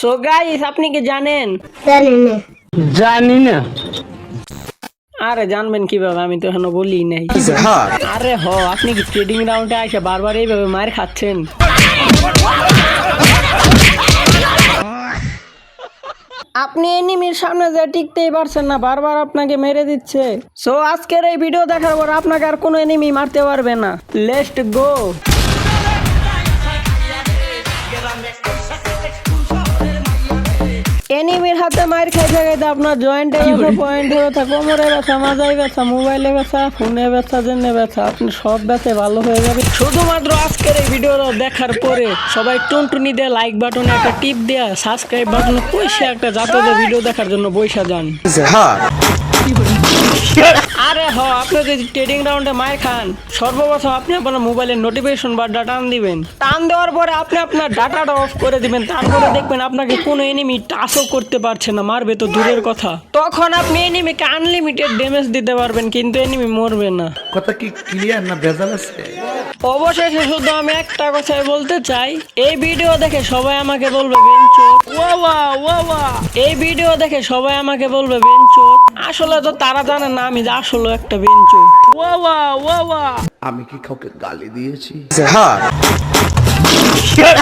So guys আপনি কি জানেন? জানি না জানি না আরে জানবেন কীভাবে? আমি তো এখনও বলি নাই। আরে হ আপনি কি ট্রেডিং রাউন্ডে এসে বারবার এইভাবে মার খাচ্ছেন? আপনি এনিমির সামনে যে টিকতেই পারছেন না বারবার আপনাকে মেরে দিচ্ছে। সো আজকের এই ভিডিও দেখার পর আপনাকে আর কোনো এনিমি মারতে পারবে না। লেস্ট গো এনিমির হাতে মার খাই খাইতে আপনার জয়েন্টে ব্যথা পয়েন্টে ব্যথা কোমরে ব্যথা মাজায় ব্যথা মোবাইলে ব্যথা ফোনে ব্যথা জেনে ব্যথা আপনি সব ব্যথা ভালো হয়ে যাবে। শুধুমাত্র আজকের এই ভিডিওটা দেখার পরে সবাই টুনটুনি দিয়ে লাইক বাটনে একটা টিপ দেয়া সাবস্ক্রাইব বাটনে পয়সা একটা যাতে ভিডিও দেখার জন্য বৈশা যান। আরে হ, আপনি যদি ট্রেডিং রাউন্ডে মায়ের খান, সর্বপ্রথম আপনি আপনার মোবাইলের নোটিফিকেশন বা ডাটা টান দিবেন। টান দেওয়ার পরে আপনি আপনার ডাটাটা অফ করে দিবেন, তারপরে দেখবেন আপনাকে কোনো এনিমি টাচও করতে পারছে না, মারবে তো দূরের কথা। তখন আপনি এনিমিকে আনলিমিটেড ড্যামেজ দিতে পারবেন, কিন্তু এনিমি মরবে না। কথা কি ক্লিয়ার না ভেজাল আছে? অবশেষে শুধু আমি একটা কথাই বলতে চাই এই ভিডিও দেখে সবাই আমাকে বলবে বেঞ্চো ওয়া ওয়া এই ভিডিও দেখে সবাই আমাকে বলবে বেঞ্চো আসলে তো তারা জানে না আমি যে আসলে একটা বেঞ্চো ওয়া ওয়া আমি কি কাউকে গালি দিয়েছি?